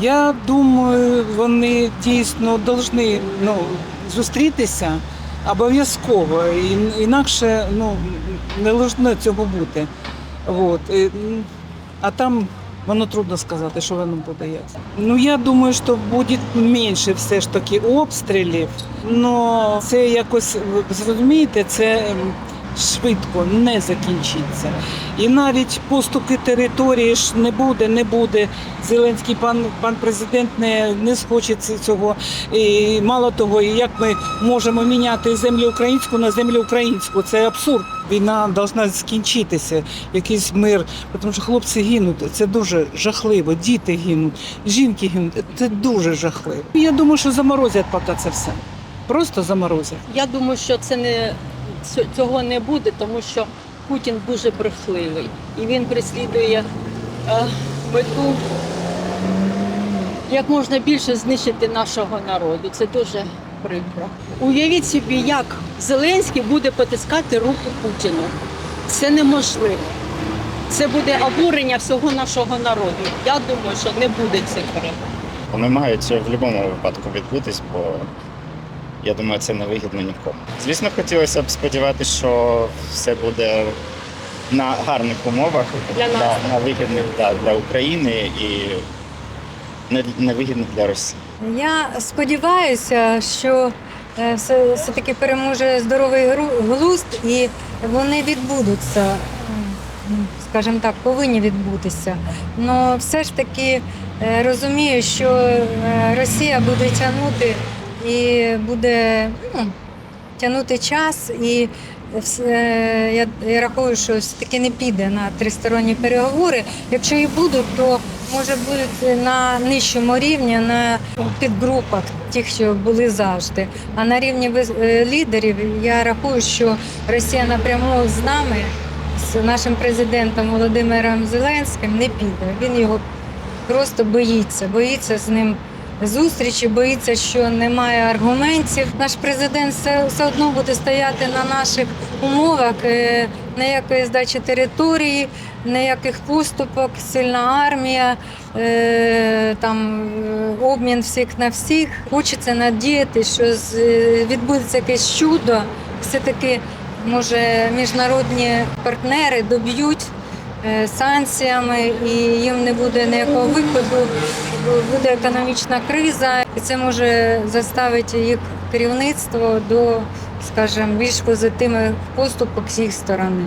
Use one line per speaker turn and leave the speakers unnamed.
Я думаю, вони дійсно повинні ну, зустрітися обов'язково. Інакше ну, не повинно цього бути. От. А там воно трудно сказати, що воно буде. Ну я думаю, що буде менше все ж таки обстрілів. але це якось, зрозумієте, це швидко не закінчиться. І навіть поступки території ж не буде, не буде. Зеленський пан, пан президент не, не схоче цього. І мало того, як ми можемо міняти землю українську на землю українську, це абсурд. Війна повинна скінчитися, якийсь мир, тому що хлопці гинуть. Це дуже жахливо. Діти гинуть, жінки гинуть. Це дуже жахливо. Я думаю, що заморозять поки це все. Просто заморозять.
Я думаю, що це не цього не буде, тому що Путін дуже брехливий і він переслідує е, мету як можна більше знищити нашого народу. Це дуже прикро. Уявіть собі, як Зеленський буде потискати руку Путіну. Це неможливо. Це буде обурення всього нашого народу. Я думаю, що не буде цих перемог.
Вони мають в будь-якому випадку відбутись, бо я думаю, це не вигідно нікому. Звісно, хотілося б сподіватися, що все буде на гарних умовах
Для нас.
на вигідних да, для України і не, не вигідних для Росії.
Я сподіваюся, що е, все, все-таки переможе здоровий глузд і вони відбудуться, скажімо так, повинні відбутися. Але все ж таки е, розумію, що е, Росія буде тягнути і буде ну, тягнути час і. вс- е, Я, я рахую, що все-таки не піде на тристоронні переговори. Якщо і будуть, то може будуть на нижчому рівні, на підгрупах тих, що були завжди. А на рівні е, лідерів я рахую, що Росія напряму з нами, з нашим президентом Володимиром Зеленським, не піде. Він його просто боїться, боїться з ним. Зустрічі боїться, що немає аргументів. Наш президент все, все одно буде стояти на наших умовах. е, Ніякої здачі території, ніяких поступок, сильна армія, е, там е, обмін всіх на всіх. Хочеться надіяти, що відбудеться якесь чудо. Все-таки може міжнародні партнери доб'ють санкціями і їм не буде ніякого виходу. Буде економічна криза, і це може заставити їх керівництво до, скажімо, більш позитивних поступок з їх сторони.